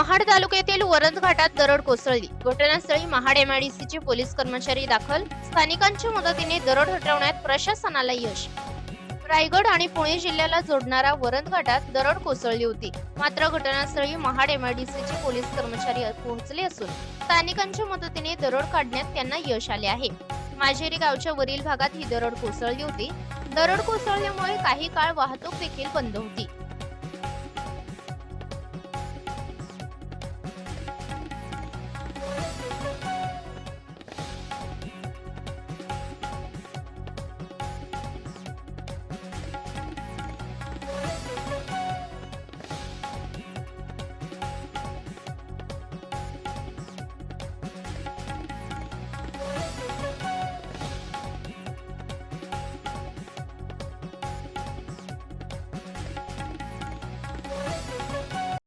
महाड तालुक्यातील वरद घाटात दरड कोसळली. घटनास्थळी महाड एमआयडीसीचे पोलीस कर्मचारी दाखल. स्थानिकांच्या मदतीने दरड हटवण्यात प्रशासनाला यश. रायगड आणि पुणे जिल्ह्याला जोडणारा वरद घाटात दरड कोसळली होती. मात्र घटनास्थळी महाड एमआयडीसीचे पोलीस कर्मचारी पोहोचले असून स्थानिकांच्या मदतीने दरड काढण्यात त्यांना यश आले आहे. माजेरी गावच्या वरील भागात ही दरड कोसळली होती. दरड कोसळल्यामुळे काही काळ वाहतूक देखील बंद होती.